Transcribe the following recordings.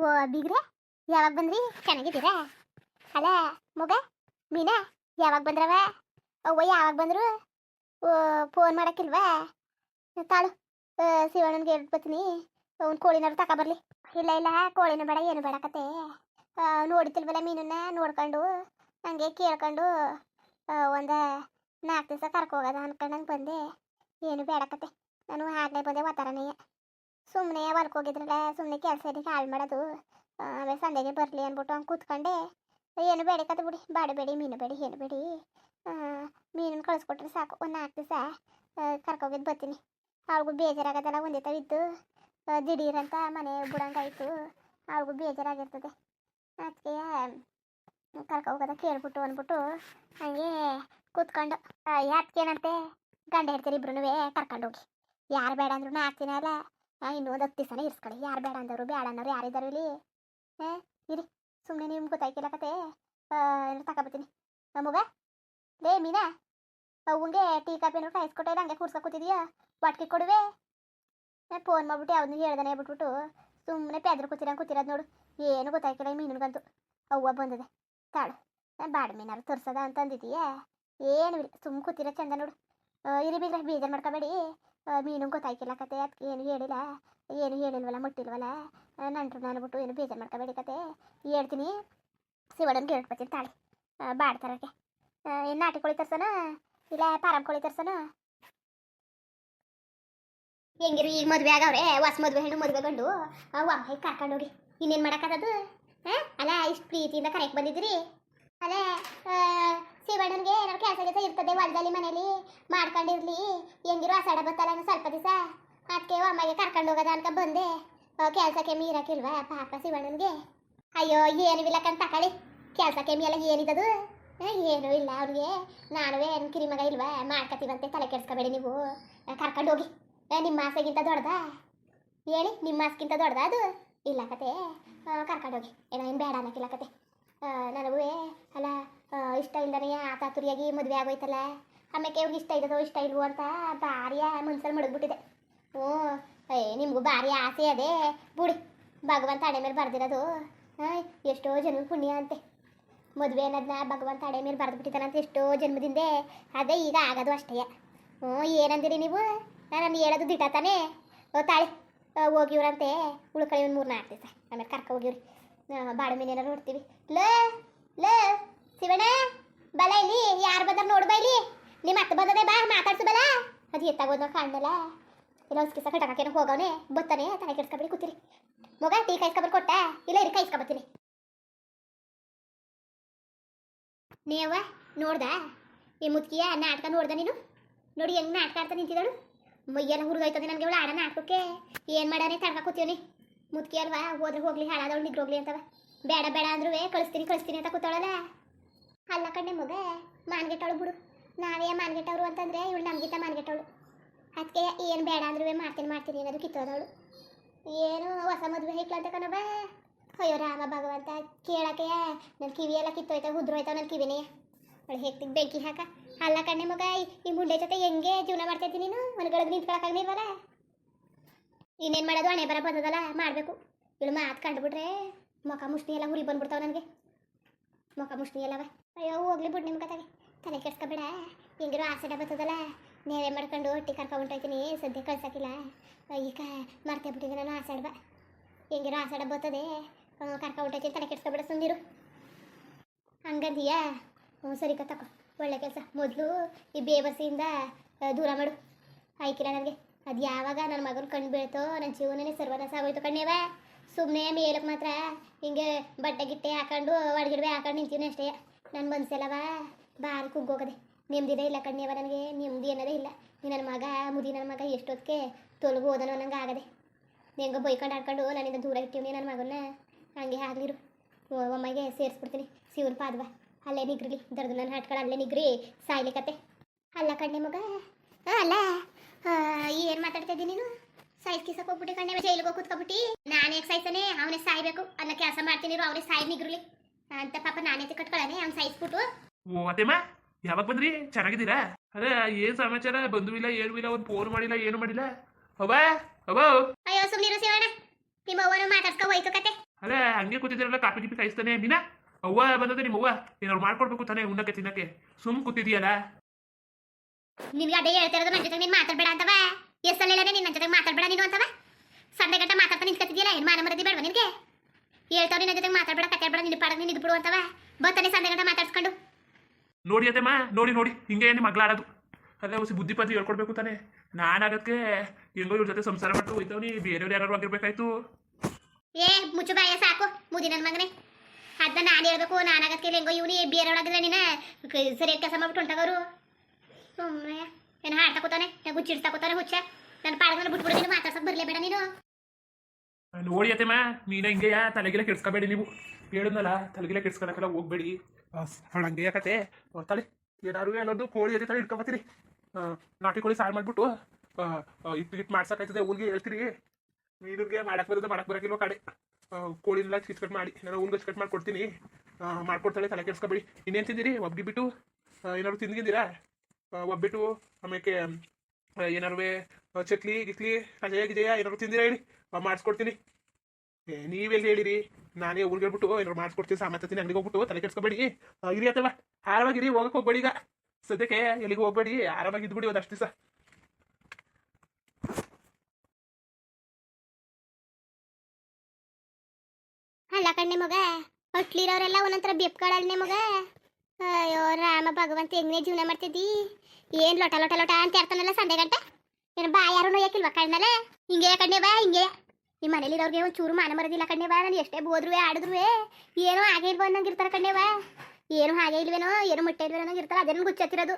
ಓ ಬೀಗ್ರೆ ಯಾವಾಗ ಬಂದ್ರಿ ಚೆನ್ನಾಗಿದ್ದೀರಾ? ಅಲ್ಲ, ಮಗ, ಮೀನಾ, ಯಾವಾಗ ಬಂದ್ರವ? ಅವ್ವ ಯಾವಾಗ ಬಂದ್ರು? ಓ ಫೋನ್ ಮಾಡಕ್ಕಿಲ್ವಾ? ತಾಳು ಶಿವಣ್ಣನಿಗೆ ಬರ್ತೀನಿ. ಅವ್ನು ತಕ ತಗೊಬರ್ಲಿ ಇಲ್ಲ ಇಲ್ಲ, ಕೋಳಿನ ಬೇಡ, ಏನು ಬೇಡ ಕತೆ. ನೋಡಿತಿಲ್ವಲ್ಲ ಮೀನನ್ನ? ನೋಡ್ಕೊಂಡು, ಹಂಗೆ ಕೇಳ್ಕೊಂಡು ಒಂದು ನಾಲ್ಕು ದಿವಸ ಕರ್ಕೋಗದ ಅನ್ಕೊಂಡಂಗೆ ಬಂದೆ. ಏನು ಬೇಡ ಕತೆ. ನಾನು ಆಗಲೇ ಬಂದೆ ಒತ್ತಾರನೇ ಸುಮ್ಮನೆ ವರ್ಕ್ ಹೋಗಿದ್ರಲ್ಲ ಸುಮ್ಮನೆ ಕೆಲಸ ಇದಕ್ಕೆ ಹಾಳು ಮಾಡೋದು. ಆಮೇಲೆ ಸಂಜೆಗೆ ಬರಲಿ ಅಂದ್ಬಿಟ್ಟು ಹಂಗೆ ಕೂತ್ಕೊಂಡೆ. ಏನು ಬೇಡ ಕತೆ ಬಿಡಿ ಬಾಡಬೇಡಿ ಮೀನು ಬೇಡಿ, ಏನು ಬೇಡಿ. ಮೀನನ್ನು ಕಳಿಸ್ಕೊಟ್ರೆ ಸಾಕು, ಒಂದು ನಾಲ್ಕು ದಿವಸ. ಕರ್ಕೋಗಿದ್ದು ಬರ್ತೀನಿ. ಅವ್ಳಿಗೂ ಬೇಜಾರಾಗದಲ್ಲ, ಒಂದೇ ಥರ ಇದ್ದು. ದಿಢೀರಂತ ಮನೆ ಬಿಡಂಗಾಯ್ತು ಅವ್ಳಿಗೂ ಬೇಜಾರಾಗಿರ್ತದೆ. ಅದಕ್ಕೆ ಕರ್ಕೊ ಹೋಗೋದ ಕೇಳ್ಬಿಟ್ಟು ಅಂದ್ಬಿಟ್ಟು ಹಂಗೆ ಕೂತ್ಕೊಂಡು. ಯಾತ್ಕೇನಂತೆ ಗಂಡ ಹೇಳ್ತೀರಿ ಇಬ್ರು ಕರ್ಕೊಂಡು ಹೋಗಿ ಯಾರು ಬೇಡ ಅಂದ್ರೂ ಆಗ್ತೀನಲ್ಲ ಇನ್ನೂ ಒಂದು ಹತ್ತು ದಿವಸನೇ ಇರ್ಸ್ಕೊಳ್ಳಿ ಯಾರು ಬೇಡ ಅಂದವರು ಬೇಡ ಅನ್ನೋರು ಯಾರಿದ್ದಾರೆ ಇಲ್ಲಿ? ಹಾಂ, ಇರಿ. ಸುಮ್ಮನೆ ನಿಮ್ಗೆ ಗೊತ್ತಾಯ್ಕಿಲ್ಲ ಕತೆ. ತಗೊಬತ್ತೀನಿ. ಮಗ? ಲೇ, ಮೀನಾ? ಅವಂಗೆ ಟೀ, ಕಾಫಿ ಏನಾರು ಕಾಯಿಸ್ಕೊಟ್ಟೆ ಹಂಗೆ ಕೂರ್ಸ್ಕೊ ಕೂತಿದ್ಯಾ? ವಾಟ್ಕಿ ಕೊಡುವೆ? ಫೋನ್ ಮಾಡ್ಬಿಟ್ಟು ಯಾವ್ದು ಹೇಳ್ದಾನೆ ಬಿಟ್ಬಿಟ್ಟು ಸುಮ್ಮನೆ ಪೆದ್ರು ಕೂತಿರಂಗೆ ಕೂತಿರೋದು ನೋಡು. ಏನು ಗೊತ್ತಾಯ್ಕಿಲ್ಲ ಈ ಮೀನಿಗಂತೂ ಅವ್ವ ಬಂದದೆ. ತಾಳು. ಬಾಡ ಮೀನಾರು, ತೋರ್ಸದ ಅಂತ ಅಂದಿದೀಯಾ ಏನು ಇಲ್ಲ ಸುಮ್ಮ ಕೂತಿರೋ ಚಂದ ನೋಡು. ಇರಿ ಬಿಗ್ರೆ ಬೇಜಾರು ಮಾಡ್ಕೋಬೇಡಿ. ಮೀನು ಗೊತ್ತಾಯ್ಕಿಲ್ಲ ಕತೆ ಅದಕ್ಕೆ ಏನು ಹೇಳಿಲ್ಲ. ಏನು ಹೇಳಿಲ್ವಲ್ಲ, ಮುಟ್ಟಿಲ್ವಲ್ಲ. ನಾನು ಬಿಟ್ಟು ಏನು ಬೇಜಾರು ಮಾಡ್ಕೋಬೇಡಿ ಕತೆ. ಹೇಳ್ತೀನಿ. ಶಿವಣ್ಣನ್ಗೆ ಕೇಳ್ಕೊತೀನಿ ತಾಳಿ. ಬಾಡ್ತಾರಕ್ಕೆ ಏನು ನಾಟಿ ಕೋಳಿ ತರ್ಸನ? ಇಲ್ಲ ಪಾರಂ ಕೋಳಿ ತರ್ಸನ? ಹೆಂಗಿರು ಈಗ ಮದುವೆ ಆಗವ್ರೆ. ಹೊಸ ಮದುವೆ ಹೆಣ್ಣು ಮದುವೆ ಗಂಡು. ಕರ್ಕೊಂಡು ಹೋಗಿ. ಇನ್ನೇನು ಮಾಡೋಕ್ಕದು ಹಾಂ ಅಲ್ಲ, ಇಷ್ಟು ಪ್ರೀತಿಯಿಂದ ಕರೆಕ್ಟ್ ಬಂದಿದ್ದೀರಿ? ಅಲ್ಲ ಶಿವಣ್ಣನಿಗೆ ಏನಾದ್ರು ಕೆಲಸ ಕೆಲಸ ಇರ್ತದೆ, ಹೊಲದಲ್ಲಿ ಮನೇಲಿ ಮಾಡ್ಕೊಂಡಿರ್ಲಿ. ಹೆಂಗಿರೋ ಆಸಾಡ ಬತ್ತಲ್ಲ ಸ್ವಲ್ಪ ದಿವಸ. ಅದಕ್ಕೆ ಅಮ್ಮಗೆ ಕರ್ಕೊಂಡು ಹೋಗೋದ ಅನ್ಕ ಬಂದೆ. ಕೆಲಸಕ್ಕೆ ಮೀರಕ್ಕಿಲ್ವಾ ಪಾಪ ಶಿವಣ್ಣನಿಗೆ ಅಯ್ಯೋ, ಏನು ಇಲ್ಲ ಕಣ್ ತಕೊಳ್ಳಿ ಕೆಲಸಕ್ಕೆ ಮೀ ಎಲ್ಲ ಏನಿದದು? ಏನೂ ಇಲ್ಲ ಅವ್ರಿಗೆ. ನಾನು ಏನು ಕಿರಿ ಮಗ ಇಲ್ವಾ, ಮಾಡ್ಕೊತೀವಂತೆ, ತಲೆ ಕೆಡ್ಸ್ಕೊಬೇಡಿ ನೀವು. ಕರ್ಕೊಂಡು ಹೋಗಿ. ನಿಮ್ಮ ಆಸೆಗಿಂತ ದೊಡ್ಡದಾ? ಹೇಳಿ, ನಿಮ್ಮ ಆಸೆಗಿಂತ ದೊಡ್ಡದಾ ಅದು? ಇಲ್ಲ ಕತೆ. ಕರ್ಕೊಂಡು ಹೋಗಿ. ಏನೋ ಏನು ಬೇಡ ಅನ್ನಕ್ಕಿಲ್ಲ ಕತೆ. ಇಷ್ಟ ಇಲ್ಲನೇ ಆತಾತುರಿಯಾಗಿ ಮದುವೆ ಆಗೋಯ್ತಲ್ಲ. ಆಮೇಲೆ ಅವ್ರಿಗೆ ಇಷ್ಟ ಇದ್ದದೋ ಇಷ್ಟ ಇಲ್ವೋ ಅಂತ ಭಾರಿ ಮನ್ಸಲ್ಲಿ ಮಡಗ್ಬಿಟ್ಟಿದೆ. ಓ ಏ, ನಿಮಗೂ ಭಾರಿ ಆಸೆ ಅದೇ. ಬುಡಿ, ಭಗವಂತ ಅಡೆ ಮೇಲೆ ಬರ್ದಿರೋದು. ಹಾಂ ಎಷ್ಟೋ ಜನ್ಮದ ಪುಣ್ಯ ಅಂತೆ. ಮದುವೆ ಅನ್ನೋದನ್ನ ಭಗವಂತ ಅಡೆ ಮೇಲೆ ಬರೆದ್ಬಿಟ್ಟಿದ್ದಾನಂತ ಎಷ್ಟೋ ಜನ್ಮದಿಂದೆ. ಅದೇ ಈಗ ಆಗೋದು ಅಷ್ಟೇ. ಹ್ಞೂ, ಏನಂದಿರಿ ನೀವು? ನಾನು ಹೇಳೋದು ದಿಟ ತಾನೇ. ಓ, ತಾಳಿ ಹೋಗಿವ್ರಂತೆ. ಉಳ್ಕೊಳ್ಳಿ ಒಂದು ಮೂರು ನಾಲ್ಕು ದಿವಸ. ಆಮೇಲೆ ಕರ್ಕೊ ಹೋಗಿವ್ರಿ. ಬಾಳೆ ಮೀನೇನಾರು ನೋಡ್ತೀವಿ ಲೇ ಲೇ ಶಿವಣ್ಣ ಬಲ ಇಲ್ಲಿ ಯಾರು ಬಂದಾರ ನೋಡು ಬೈಲಿ. ನಿಮ್ಮ ಅತ್ತೆ ಬಂದದೆ ಬಾ, ಮಾತಾಡ್ಸು ಬಲ. ಅದು ಎತ್ತಾಗೋದ್ ನಾವು ಕಾಣಲ್ಲ ಇಲ್ಲ ಒಂದು ಕಿಸ ಕಟಕೇನು ಹೋಗವನೆ, ಬತ್ತಾನೆ, ತಲೆ ಕೆಡ್ಸ್ಕೊಬಿಡಿ ಕೂತಿರಿ. ಮಗ, ಟೀ ಕಾಯಿಸ್ಕೊಬರ್ ಕೊಟ್ಟ? ಇಲ್ಲ, ಇರಿ ಕಾಯಿಸ್ಕೊಬತ್ತೀನಿ ನೀವ ನೋಡ್ದ? ಈ ಮುದ್ಕಿಯ ನಾಟಕ ನೋಡ್ದ ನೀನು? ನೋಡಿ, ಹೆಂಗ್ ನಾಟಕ ಆಡ್ತಾ ನಿಂತಿದಳು ಮೈಯೆಲ್ಲ ಹುರಿದೋಯ್ತದೆ ನನಗೆ ಇವಳು ಆಡ ನಾಟಕಕ್ಕೆ. ಏನು ಮಾಡಾನೆ ತಡ್ಕ ಕೂತೀವನಿ ಮುದ್ಕಿ ಅಲ್ವಾ? ಹೋದ್ರೆ ಹೋಗ್ಲಿ, ಹಾಳಾದವಳು, ನಿಗ್ರೋಗ್ಲಿ ಅಂತವ. ಬೇಡ ಬೇಡ ಅಂದ್ರೂ ಕಳಿಸ್ತೀನಿ ಕಳಿಸ್ತೀನಿ ಅಂತ ಕೂತಾಳಲ್ಲ. ಅಲ್ಲ ಕಣ್ಣೆ ಮಗ, ಮಾನ್ಗೆಟ್ಟವಳು ಬಿಡು. ನಾವೇ ಮಾನ್ಗೆಟ್ಟವ್ರು ಅಂತಂದ್ರೆ ಇವಳು ನಮ್ಗಿಂತ ಮಾನ್ಗೆಟ್ಟವಳು. ಅದಕ್ಕೆ ಏನು ಬೇಡ ಅಂದ್ರೂ ಮಾಡ್ತೀನಿ ಮಾಡ್ತೀನಿ ಅನ್ನೋದು ಕಿತ್ತೋದವಳು. ಏನು ಹೊಸ ಮದುವೆ ಐಕ್ಲ ಅಂತ ಕಣವ ಅಯ್ಯೋ ರಾಮ ಭಗವಂತ, ಕೇಳಕ್ಕೆ ನನ್ನ ಕಿವಿ ಎಲ್ಲ ಕಿತ್ತೋಯ್ತಾವ, ಉದ್ರೋಯ್ತಾವ ನನ್ನ ಕಿವಿನೇ. ಅವಳು ಹೆಕ್ತಿಗೆ ಬೆಂಕಿ ಹಾಕ. ಅಲ್ಲ ಕಣ್ಣೆ ಮಗ, ಈ- ಮುಂಡೆ ಜೊತೆ ಹೆಂಗೆ ಜೀವನ ಮಾಡ್ತೈತಿ ನೀನು? ಮನೆಗಳಿಗೆ ನಿಂತ್ಕೊಳಕ್ಕಾಗ್ಲಿಲ್ವಲ್ಲ ಇನ್ನೇನು ಮಾಡೋದು ಹಣೆ ಬರ ಬಂದದಲ್ಲ, ಮಾಡಬೇಕು. ಇವಳು ಮಾತು ಕಂಡುಬಿಟ್ರೆ ಮುಖ ಮುಷ್ಟಿ ಎಲ್ಲ ಉರಿ ಬಂದ್ಬಿಡ್ತಾವ ನನಗೆ. ಮುಖ ಮುಷ್ಟಿ ಎಲ್ಲವ? ಅಯ್ಯೋ, ಹೋಗ್ಲಿ ಬಿಡು ನಿಮ್ಮ ಕತೆಗೆ ತಲೆ ಕೆಡ್ಸ್ಕೊಬೇಡ. ಹೆಂಗಿರೋ ಆಸಡ ಬರ್ತದಲ್ಲ? ನೇರೆ ಮಾಡ್ಕೊಂಡು ಹೊಟ್ಟಿ ಕರ್ಕೊಂಡು ಹೊಂಟೋಯ್ತೀನಿ ಸದ್ಯ ಕಳ್ಸಾಕಿಲ್ಲ ಈಗ ಮರ್ತೇ ಬಿಟ್ಟಿದ್ದೆ ನಾನು ಬಾ ಹೆಂಗಿರೋ ಆಸಡ ಬರ್ತದೆ. ಕರ್ಕೊಂಡು ಹೊಂಟೋಯ್ತೀನಿ ತಲೆ ಕೆಡ್ಸ್ಕೊಬೇಡ ಸುಂದಿರು ಹಂಗಾದಿಯಾ? ಹ್ಞೂ ಸರಿ ತಕೋ. ಒಳ್ಳೆ ಕೆಲಸ. ಮೊದಲು ಈ ಬೇಬಸಿಯಿಂದ ದೂರ ಮಾಡು. ಆಯ್ಕಿಲ್ಲ ನನಗೆ. ಅದು ಯಾವಾಗ ನನ್ನ ಮಗನ ಕಣ್ಣು ಬೀಳ್ತೋ ನನ್ನ ಜೀವನನೇ ಸರ್ವನಾಶ ಆಗೋಯ್ತು ಕಣ್ಣೇವ ಸುಮ್ಮನೆ ಮೇಲಕ್ಕೆ ಮಾತ್ರ. ಹಿಂಗೆ ಬಟ್ಟೆ ಗಿಟ್ಟೆ ಹಾಕೊಂಡು ಒಡಗಿಡ್ಬೆ ಹಾಕೊಂಡು ನಿಂತೀನಿ ಅಷ್ಟೇ. ನನ್ನ ಮನ್ಸೆಲ್ಲವ? ಭಾರಿ ಕುಗ್ಗೋಗದೆ ನೆಮ್ಮದಿದೆ ಇಲ್ಲ ಕಣ್ಣೇವ ನನಗೆ. ನೆಮ್ಮದಿ ಅನ್ನೋದೇ ಇಲ್ಲ. ನನ್ನ ಮಗ, ಮುದಿ ನನ್ನ ಮಗ, ಎಷ್ಟೊತ್ತಿಗೆ ತೊಲಗು ಹೋದನೋ ನಂಗೆ ಆಗದೆ. ಹೆಂಗೋ ಬೈಕೊಂಡು ಆಡ್ಕೊಂಡು ನನ್ನಿಂದ ದೂರ ಇಟ್ಟಿವ್ನಿ ನನ್ನ ಮಗನ ಹಂಗೆ ಆಗಲಿರು ಒಮ್ಮಗೆ ಸೇರಿಸ್ಬಿಡ್ತೀನಿ. ಶಿವನ ಪಾದವ. ಅಲ್ಲೇ ನಿಗ್ರಿ ದರ್ದು ನನ್ನ ಹಾಟ್ಗಳು ಅಲ್ಲೇ ನಿಗ್ರಿ. ಸಾಯ್ಲಿಕತ್ತೆ ಅಲ್ಲ ಕಣ್ಣೆ ಮಗ. ಅಲ್ಲ. ಏನು ಮಾತಾಡ್ತಾ ಇದ್ದೀನಿ ನೀನು? ಸೈಜ್ ಕಿಸಕ್ ಹೋಗ್ಬಿಟ್ಟು ಕಣ್ಣೆ ಜೈಲಿಗೆ ಕೂತ್ಕೊಬಿಟ್ಟು ನಾನೇ ಸಾಯ್ತಾನೆ ಅವನೇ ಸಾಯ್ಬೇಕು. ಅನ್ನೋ ಕೆಲಸ ಮಾಡ್ತೀನಿ ಅವನೇ ಸಾಯ್ ನಿಗ್ರಲಿ. ಅಂತ ಪಾಪ ನಾನೇ ಕಟ್ಕೊಳ್ಳನೆ ಅವ್ನು ಸಾಯಿಸ್ಬಿಟ್ಟು. ಓ ಅದೇಮ್ಮ? ಯಾವಾಗ ಬಂದ್ರಿ? ಚೆನ್ನಾಗಿದ್ದೀರಾ? ಅದೇ ಏನ್ ಸಮಾಚಾರ? ಬಂದು ಇಲ್ಲ ಏನು ಇಲ್ಲ ಒಂದು ಫೋನ್ ಮಾಡಿಲ್ಲ ಏನು ಮಾಡಿಲ್ಲ? ಅವಾ ಅವಾ ಅಯ್ಯೋ ಸುಮ್ಮನಿರು ಶಿವಣ್ಣ. ನಿಮ್ಮ ಅವ್ವನು ಮಾತಾಡ್ಸ್ಕೊ ಹೋಯ್ತು ಕತೆ. ಅಲ್ಲ ಹಂಗೆ ಕೂತಿದ್ದೀರಲ್ಲ ಕಾಪಿ ಗಿಪಿ ಕಾಯಿಸ್ತಾನೆ ಮೀನಾ? ಅವ್ವ ಬಂದದ ನಿಮ್ಮ ಅವ್ವ ಏನಾರು ಮಾಡ್ಕೊಡ್ಬೇಕು ತಾನೇ ಉಣ್ಣಕ್ಕೆ ತಿನ್ನಕ್ಕೆ. ಸುಮ್ ಕೂತಿದೀಯಲ್ಲ ನಿನ್ಗೆ ಅದೇ ಹೇಳ್ತಿರೋದು ನನ್ನ ಜೊತೆ ನೀನು ಮಾತಾಡ್ಬೇಡ. ಅಂತವ ಎಷ್ಟಲ್ಲ ಹೇಳನೆ ನಿನ್ನ ಜೊತೆ ಮಾತಾಡ್ಬೇಡ ನೀನು ಅಂತವ? ಸಂಡೆ ಗಂಟ ಮಾತಾಡ್ತಾ ನಿಂತ್ಕೊತಿದ್ಯಲ್ಲ ಏನು ಮಾನ ಮರದಿ ಬೇಡವಾ ನಿನಗೆ? ಹೇಳ್ತಾವ್ ನಿನ್ನ ಜೊತೆ ಮಾತಾಡ್ಬೇಡ ಕತ್ತಾಡ್ಬೇಡ ನಿನ್ನ ಪಾಡ ನೀನು ಬಿಡು ಅಂತವ? ಬರ್ತಾನೆ ಸಂಡೆ ಗಂಟ ಮಾತಾಡ್ಸ್ಕೊಂಡು. ನೋಡಿ ಅತ್ತಮ್ಮ ನೋಡಿ ನೋಡಿ ಹಿಂಗೆ ನಿಮ್ಮ ಮಗಳಾಡೋದು ಅದೇ ಹೊಸ ಬುದ್ಧಿ ಪದ್ಧತಿ ಹೇಳ್ಕೊಡ್ಬೇಕು ನಾನು ನಾನಾಗಕ್ಕೆ ಹೆಂಗೋ ಇವ್ರ ಜೊತೆ ಸಂಸಾರ ಮಾಡ್ತು ಹೋಯ್ತವ್ನಿ ಬೇರೆಯವ್ರು ಯಾರು ಆಗಿರ್ಬೇಕಾಯ್ತು. ಏ ಮುಚ್ಚು ಬಾಯ ಸಾಕು ಮುದಿ ನನ್ನ ಮಗನೇ. ಅದನ್ನ ನಾನು ಹೇಳ್ಬೇಕು ನಾನು ಆಗಕ್ಕೆ ಹೆಂಗೋ ಇವನಿ ಬೇರೆ ನೀನ ನೀನು ಸರಿಯಾಗಿ ಕೆಲಸ ಮಾಡ್ಬಿಟ್ಟು ಹೊಂಟಾಗವರು ಸುಮ್ಮನೆ ಏನು ಹಾಡ್ತಾ ಕೂತಾನೆ ಗುಚ್ಚಿಡ್ತಾ ಕೂತಾನೆ ಹುಚ್ಚ. ನನ್ನ ಪಾಡದಲ್ಲಿ ಬಿಟ್ಬಿಡು ನೀನು ಮಾತಾಡ್ಸಕ್ ಬರಲೇಬೇಡ ನೀನು. ನೋಡಿ ಮಾ ನೀನ ಹಿಂಗೆಯ ತಲೆಗಿಲ್ಲ ಕೆಡ್ಸ್ಕೋಬೇಡಿ ನೀವು. ಹೇಳಿದ್ನಲ್ಲ, ತಲೆಗಿಲ್ಲ ಕೆಡ್ಸ್ಕೊಳಕ್ಕೆಲ್ಲ ಹೋಗ್ಬೇಡಿ. ಹಂಗೆ ಯಾಕತೆ ತಲೆ ಏನಾರು ಅನ್ನೋದು ಕೋಳಿ ಅದೇ ತಲೆ ಇಟ್ಕೊಬತ್ತೀರಿ ನಾಟಿ ಕೋಳಿ ಸಾರು ಮಾಡ್ಬಿಟ್ಟು ಇಟ್ಟು ಇಟ್ಟು ಮಾಡ್ಸಕ್ಕಾಯ್ತದೆ ಊರಿಗೆ, ಹೇಳ್ತೀರಿ. ಮೀನಿಗೆ ಮಾಡಕ್ ಬರೋದು ಮಾಡಕ್ ಬರಕಿಲ್ವ ಕಡೆ. ಕೋಳಿನೆಲ್ಲ ಕಿಚ್ಕಟ್ ಮಾಡಿ ನಾನು ಊನ್ಗೆ ಕಟ್ ಮಾಡ್ಕೊಡ್ತೀನಿ. ಮಾಡ್ಕೊಡ್ತಾಳೆ, ತಲೆ ಕೆಡ್ಸ್ಕೊಬೇಡಿ. ಇನ್ನೇನು ತಿಂದಿರಿ? ಒಬ್ಬಿ ಬಿಟ್ಟು ಏನಾದ್ರು ತಿಂದಿದ್ದೀರಾ ಒಬ್ಬಿಟ್ಟು ಆಮೇಲೆ ಏನಾರು ಚಕ್ಲಿ, ಗಿಕ್ಲಿ ಕಜಯ ಗಿಜಯ, ಏನಾರು ತಿಂದಿರ ಹೇಳಿ? ಮಾಡಿಸ್ಕೊಡ್ತೀನಿ. ನೀವೆಲ್ಲಿ ಹೇಳಿರಿ? ನಾನೇ ಊರಿಗೆ ಹೇಳ್ಬಿಟ್ಟು ಏನಾರು ಮಾಡಿಸ್ಕೊಡ್ತೀನಿ ಸಾಮಾನ್ಯತೀನಿ ಅಂಗಡಿಗೆ ಹೋಗ್ಬಿಟ್ಟು ತಲೆ ಕೆಡ್ಸ್ಕೊಬೇಡಿ. ಇರಿ ಅಥವಾ ಆರಾಮಾಗಿರಿ ಹೋಗಕ್ಕೆ ಹೋಗ್ಬೇಡಿ ಈಗ. ಸದ್ಯಕ್ಕೆ ಎಲ್ಲಿಗೆ ಹೋಗ್ಬೇಡಿ, ಆರಾಮಾಗಿ ಇದ್ಬಿಡಿ ಒಂದಷ್ಟು ದಿವಸ. ಅಲ್ಲ ಕಣ್ಣೆ ಮಗ, ಹೊಟ್ಲಿರೋರೆಲ್ಲ ಒಂದೊಂಥರ ಬೆಪ್ಕೊಳ್ಳೆ ಮಗ. ಅಯ್ಯೋ, ರಾಮ ಭಗವಂತ ಹೆಂಗನೇ ಜೀವನ ಮಾಡ್ತಿದ್ದಿ? ಏನ್ ಲೊಟ ಲೊಟ ಲೊಟ ಅಂತ ಇರ್ತಾನಲ್ಲ ಸಂಡೆ ಗಂಟೆ ಏನು ಬಾ ಯಾರು ನೋಯಕ್ಕಿಲ್ವ ಕಣ್ಣಲ್ಲ? ಹಿಂಗೆ ಕಣ್ಣೆ ಬಾ, ಹಿಂಗೆ. ನಿಮ್ಮ ಮನೇಲಿರೋರ್ಗೆ ಒಂದು ಚೂರು ಮಾನ ಮರದಿಲ್ಲ ಕಣ್ಣೆ ಬಾ, ನಾನು ಎಷ್ಟೇ ಬೋದ್ರು ಆಡಿದ್ರು ಏನೋ ಹಾಗೆ ಇಲ್ವ ಅನ್ನಂಗಿರ್ತಾರೆ ಕಣ್ಣೆ ಬಾ. ಏನು ಹಾಗೆ ಇಲ್ವೇನೋ, ಏನು ಮುಟ್ಟೆ ಇಲ್ವೇನೋ ಅನ್ನಂಗಿರ್ತಾರೆ ಅದೇನು ಗುಚ್ಚತ್ತಿರೋದು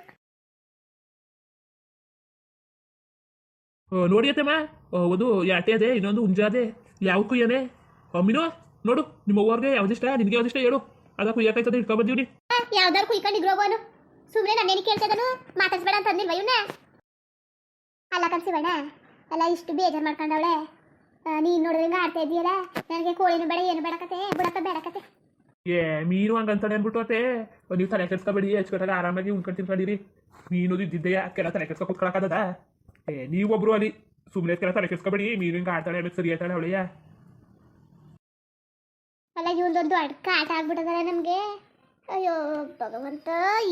ಅತ್ತಮ್ಮ ಒಂದು ಯಾಟೆ ಅದೇ, ಇನ್ನೊಂದು ಉಂಜಾದೆ ಅದೇ. ಯಾವ ಅಮ್ಮಿನೋ ಮೀನು, ನೋಡು, ನಿಮ್ಮ ಅವ್ರಿಗೆ ಯಾವ್ದಿಷ್ಟ ನಿನಗೆ ಯಾವ್ದಿಷ್ಟ ಹೇಳು. ಅದ ಕುಯ್ಯಕಾಯ್ತದೆ ಇಟ್ಕೊಬಂದೀವಿ ಯಾವ್ದಾರು ಕುಯ್ಕೊಂಡು ಇಗ್ರೋಬೋನು ಸುಮ್ಮನೆ ನನ್ನೇನು ಕೇಳ್ತಿದ್ದನು ಮಾತಾಡ್ಸ್ಬೇಡ ಅಂತ ಅಂದಿಲ್ವ ಇವನ್ನ ಅಲ್ಲ ಕನ್ಸಿವಣ್ಣ ಅಲ್ಲ ಇಷ್ಟು ಬೇಜಾರು ಮಾಡ್ಕೊಂಡವಳೆ. ನೀನು ನೋಡಿದ್ರೆ ಹಿಂಗೆ ಆಡ್ತಾ ಇದೆಯಲ್ಲ ನನಗೆ ಕೋಳಿನೂ ಬೇಡ ಏನು ಬೇಡಕತೆ ಬಿಡಕ್ಕ ಬೇಡಕತೆ ಏ ಮೀನು ಹಂಗಂತಾನೆ ಅಂದ್ಬಿಟ್ಟು ಅತ್ತೆ. ನೀವು ತಲೆ ಕೆಡ್ಸ್ಕೊಬೇಡಿ ಹಚ್ಕೊಟಾಗ ಆರಾಮಾಗಿ ಉಣ್ಕೊಂಡು ತಿನ್ಕೊಂಡಿರಿ. ಮೀನು ಇದ್ದಿದ್ದೆಯ ಕೆಲ ತಲೆ ಕೆಡ್ಸ್ಕೊ ಕುತ್ಕೊಳಕದ ಏ ನೀವೊಬ್ರು ಅಲ್ಲಿ. ಸುಮ್ಮನೆ ಕೆಲ ತಲೆ ಕೆಡ್ಸ್ಕೊಬೇಡಿ ಮೀನು ಹಿಂಗೆ ಆಡ್ತಾಳೆ ಆಮೇಲೆ ಸರಿ ಆಯ್ತಾಳೆ ಅವಳೆಯ. ಅಲ್ಲ ಇವೊಂದೊಂದು ಅಡ್ಕ ಆಟ ಆಗ್ಬಿಟ್ಟದಲ್ಲ ನಮಗೆ. ಅಯ್ಯೋ ಭಗವಂತ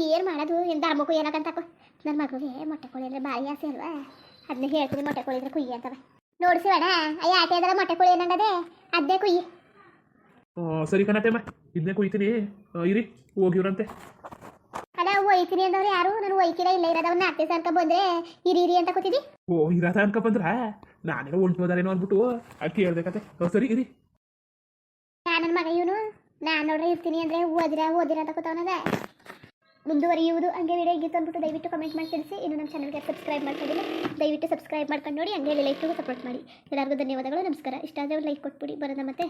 ಏನು ಮಾಡೋದು? ಏನು ಧರ್ಮಕ್ಕೂ ಏನಕ್ಕಂತಕೋ ನನ್ನ ಮಗುಗೆ ಮೊಟ್ಟೆ ಕೋಳಿ ಅಂದರೆ ಭಾರಿ ಆಸೆ ಅಲ್ವಾ? ಅದನ್ನ ಹೇಳ್ತೀನಿ ಮೊಟ್ಟೆ ಕೋಳಿ ಅಂದರೆ ಕುಯ್ಯಿ ಅಂತವ. ಬೇಡ. ಅಯ್ಯ ಆಟೆ ಅದರ ಮೊಟ್ಟೆ ಕೋಳಿ ಏನಂಗದೆ ಅದೇ ಕುಯ್ಯಿ ಸರಿ ಕಣತೆಮ್ಮ. ಇದನ್ನೇ ಕುಯ್ತೀನಿ. ಇರಿ ಹೋಗಿವ್ರಂತೆ. ಅಲ್ಲ ಒಯ್ತೀನಿ ಅಂದವ್ರು ಯಾರು? ನಾನು ಒಯ್ಕಿಲ್ಲ ಇಲ್ಲ ಇರೋದವ್ನ ಅತ್ತೆ ಅನ್ಕ ಬಂದ್ರೆ ಇರಿ ಇರಿ ಅಂತ ಕೂತಿದಿ ಓ ಇರದ ಅನ್ಕ ಬಂದ್ರ? ನಾನೇನೋ ಹೊಂಟು ಹೋದಾರೇನೋ ಅಂದ್ಬಿಟ್ಟು ಅಲ್ಲಿ ಕೇಳ್ಬೇಕತೆ ಸರಿ ಇರಿ. ನನ್ನ ಮಗ ಇವನು? ನಾನು ನೋಡ್ರೆ ಇರ್ತೀನಿ ಅಂದ್ರೆ ಓದಿರ ಓದಿರ ಅಂತ ಕೂತವನದ ಮುಂದುವರಿಯುವುದು ಹಂಗೆ ವಿಡಿಯೋ ಗೀತು ಅಂದ್ಬಿಟ್ಟು ದಯವಿಟ್ಟು ಕಮೆಂಟ್ ಮಾಡಿ ತಿಳಿಸಿ. ಇನ್ನು ನಮ್ಮ ಚಾನಲ್ಗೆ ಸಬ್ಸ್ಕ್ರೈಬ್ ಮಾಡ್ಕೊಂಡಿಲ್ಲ ದಯವಿಟ್ಟು ಸಬ್ಸ್ಕ್ರೈಬ್ ಮಾಡ್ಕೊಂಡು ನೋಡಿ, ಹಂಗೆ ಲೈಕ್ಗೂ ಸಪೋರ್ಟ್ ಮಾಡಿ. ಎಲ್ಲರಿಗೂ ಧನ್ಯವಾದಗಳು, ನಮಸ್ಕಾರ. ಇಷ್ಟ ಆದರೆ ಲೈಕ್ ಕೊಟ್ಬಿಡಿ. ಬರೋದ ಮತ್ತೆ.